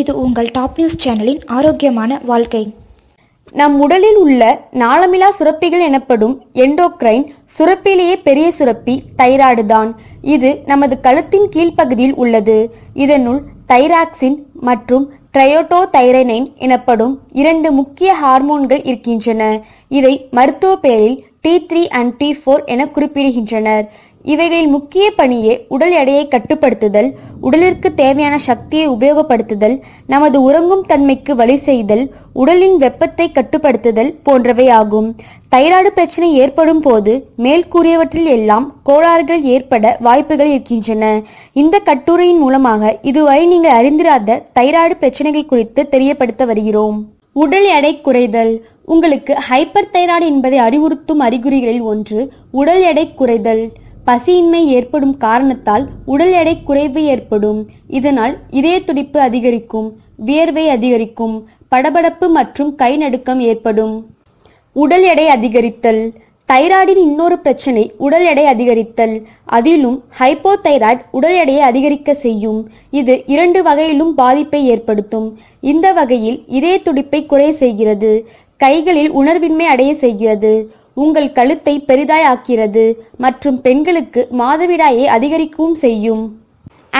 இது உங்கள் top news சேனலின் ஆரோக்கியமான வாழ்க்கை. நம் உடலில் உள்ள நாளமிலா சுரப்பிகள் எனப்படும் எண்டோக்ரைன் சுரப்பிலேயே பெரிய சுரப்பி தைராய்டு தான். இது நமது கழுத்தின் கீழ்ப்பகுதியில் உள்ளது. இதனுள் தைராக்சின் மற்றும் ட்ரையோட்டோ தைரனைன் எனப்படும் இரண்டு முக்கிய ஹார்மோன்கள் இருக்கின்றன. இதை மருத்துவ பெயரில் T three and T four என குறிப்பிடுகின்றனர். இவைகளின் முக்கிய பணியே உடல் எடையை கட்டுப்படுத்துதல் உடலிற்கு தேவையான சக்தியை உபயோகப்படுத்துதல் நமது உறங்கும் தன்மைக்கு வழி செய்தல் உடலின் வெப்பத்தை கட்டுப்படுத்துதல் போன்றவை ஆகும். தைராய்டு பிரச்சனை ஏற்படும் போது மேல்கூறியவற்றில் எல்லாம் கோளாறுகள் ஏற்பட வாய்ப்புகள் இருக்கின்றன. இந்த கட்டுரையின் மூலமாக இதுவரை நீங்கள் அறிந்திராத தைராய்டு பிரச்சனைகள் குறித்து தெரியப்படுத்த வருகிறோம். உடல் எடை குறைதல். உங்களுக்கு ஹைப்பர் தைராய்டு என்பதை அறிவுறுத்தும் அறிகுறிகளில் ஒன்று உடல் எடை குறைதல். பசியின்மை ஏற்படும் காரணத்தால் உடல் எடை குறைவு ஏற்படும். இதனால் இதய துடிப்பு அதிகரிக்கும் வியர்வை அதிகரிக்கும் படபடப்பு மற்றும் கை நடுக்கம் ஏற்படும். உடல் எடை அதிகரித்தல். தைராய்டின் இன்னொரு பிரச்சனை உடல் எடை அதிகரித்தல். அதிலும் ஹைப்போதைராய்டு உடல் எடையை அதிகரிக்க செய்யும். இது இரண்டு வகையிலும் பாதிப்பை ஏற்படுத்தும். இந்த வகையில் இதய துடிப்பை குறைய செய்கிறது. கைகளில் உணர்வின்மை அடைய செய்கிறது. உங்கள் கழுத்தை பெரிதாய் ஆக்கிறது மற்றும் பெண்களுக்கு மாதவிடாயை அதிகரிக்கவும் செய்யும்.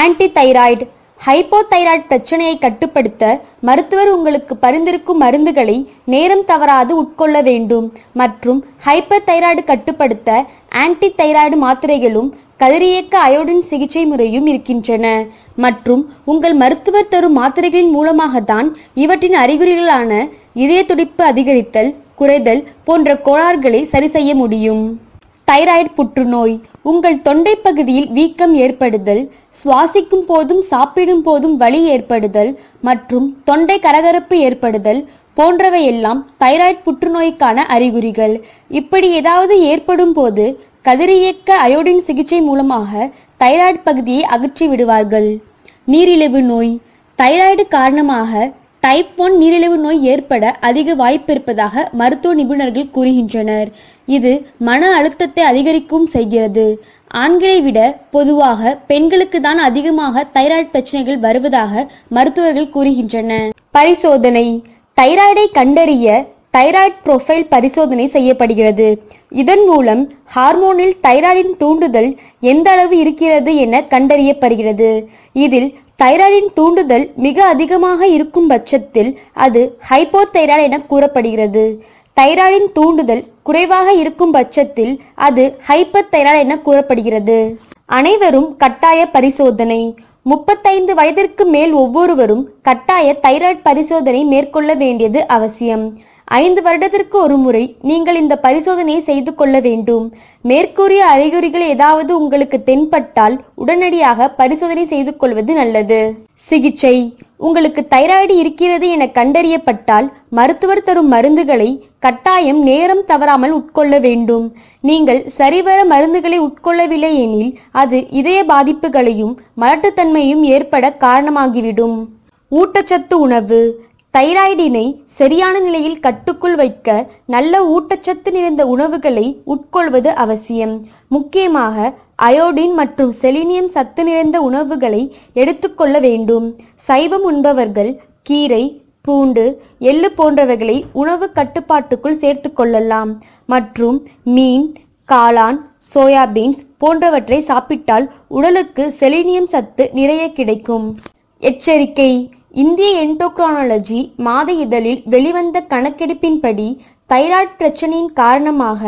ஆன்டி தைராய்டு ஹைப்போதைராய்டு பிரச்சனையை கட்டுப்படுத்த மருத்துவர் உங்களுக்கு பரிந்துரைக்கும் மருந்துகளை நேரம் தவறாது உட்கொள்ள வேண்டும் மற்றும் ஹைப்பர் தைராய்டு கட்டுப்படுத்த ஆன்டி தைராய்டு மாத்திரைகளும் கதிரியக்க அயோடின் சிகிச்சை முறையும் இருக்கின்றன மற்றும் உங்கள் மருத்துவர் தரும் மாத்திரைகளின் மூலமாகத்தான் இவற்றின் அறிகுறிகளான இதய துடிப்பு அதிகரித்தல் குறைதல் போன்ற கோளாறுகளை சரி செய்ய முடியும். தைராய்டு புற்றுநோய் உங்கள் தொண்டை பகுதியில் வீக்கம் ஏற்படுதல் சுவாசிக்கும் போதும் சாப்பிடும் போதும் வலி ஏற்படுதல் மற்றும் தொண்டை கரகரப்பு ஏற்படுதல் போன்றவையெல்லாம் தைராய்டு புற்றுநோய்க்கான அறிகுறிகள். இப்படி ஏதாவது ஏற்படும் போது கதிரியக்க அயோடின் சிகிச்சை மூலமாக தைராய்டு பகுதியை அகற்றி விடுவார்கள். நீரிழிவு நோய் தைராய்டு காரணமாக டைப் ஒன் நீரிழிவு நோய் ஏற்பட அதிக வாய்ப்பு இருப்பதாக மருத்துவ நிபுணர்கள் கூறுகின்றனர். இது மன அழுத்தத்தை அதிகரிக்கும் செய்கிறது. ஆண்களை விட பொதுவாக பெண்களுக்கு தான் அதிகமாக தைராய்டு பிரச்சனைகள் வருவதாக மருத்துவர்கள் கூறுகின்றனர். பரிசோதனை. தைராய்டை கண்டறிய தைராய்டு புரோஃபைல் பரிசோதனை செய்யப்படுகிறது. இதன் மூலம் ஹார்மோனில் தைராய்டின் தூண்டுதல் எந்த அளவு இருக்கிறது என கண்டறியப்படுகிறது. இதில் தைராய்டின் தூண்டுதல் மிக அதிகமாக இருக்கும் பட்சத்தில் அது ஹைப்போதைராய்டு என கூறப்படுகிறது. தைராய்டின் தூண்டுதல் குறைவாக இருக்கும் பட்சத்தில் அது ஹைப்பர் தைராய்டு என கூறப்படுகிறது. அனைவரும் கட்டாய பரிசோதனை. முப்பத்தைந்து வயதிற்கு மேல் ஒவ்வொருவரும் கட்டாய தைராய்டு பரிசோதனை மேற்கொள்ள வேண்டியது அவசியம். ஐந்து வருடத்திற்கு ஒரு முறை நீங்கள் இந்த பரிசோதனையை செய்து கொள்ள வேண்டும். மேற்கூறிய அறிகுறிகள் ஏதாவது உங்களுக்கு தென்பட்டால் உடனடியாக பரிசோதனை செய்து கொள்வது நல்லது. சிகிச்சை. உங்களுக்கு தைராய்டு இருக்கிறது என கண்டறியப்பட்டால் மருத்துவர் தரும் மருந்துகளை கட்டாயம் நேரம் தவறாமல் உட்கொள்ள வேண்டும். நீங்கள் சரிவர மருந்துகளை உட்கொள்ளவில்லை எனில் அது இதய பாதிப்புகளையும் மலட்டுத்தன்மையும் ஏற்பட காரணமாகிவிடும். ஊட்டச்சத்து உணவு. தைராய்டினை சரியான நிலையில் கட்டுக்குள் வைக்க நல்ல ஊட்டச்சத்து நிறைந்த உணவுகளை உட்கொள்வது அவசியம். முக்கியமாக அயோடின் மற்றும் செலினியம் சத்து நிறைந்த உணவுகளை எடுத்துக்கொள்ள வேண்டும். சைவம் உண்பவர்கள் கீரை பூண்டு எள்ளு போன்றவைகளை உணவு கட்டுப்பாட்டுக்குள் சேர்த்து கொள்ளலாம். மற்றும் மீன் காளான் சோயாபீன்ஸ் போன்றவற்றை சாப்பிட்டால் உடலுக்கு செலினியம் சத்து நிறைய கிடைக்கும். எச்சரிக்கை இந்திய என்டோக்ரானாலஜி மாத இதழில் வெளிவந்த கணக்கெடுப்பின்படி தைராய்டு பிரச்சனையின் காரணமாக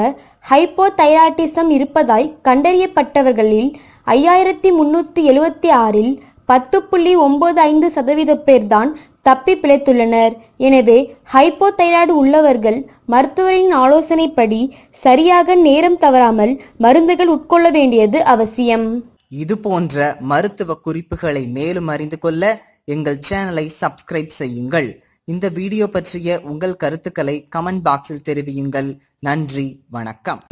ஹைப்போதைராய்டிசம் இருப்பதாய் கண்டறியப்பட்டவர்களில் ஐயாயிரத்தி முன்னூற்றி எழுபத்தி ஆறில் பத்து புள்ளி ஒன்பது ஐந்து சதவீத பேர்தான் தப்பி பிழைத்துள்ளனர். எனவே ஹைப்போதைராய்டு உள்ளவர்கள் மருத்துவரின் ஆலோசனைப்படி சரியாக நேரம் தவறாமல் மருந்துகள் உட்கொள்ள வேண்டியது அவசியம். இது போன்ற மருத்துவ குறிப்புகளை மேலும் அறிந்து கொள்ள எங்கள் சேனலை சப்ஸ்கிரைப் செய்யுங்கள். இந்த வீடியோ பற்றிய உங்கள் கருத்துக்களை கமெண்ட் பாக்ஸில் தெரிவியுங்கள். நன்றி வணக்கம்.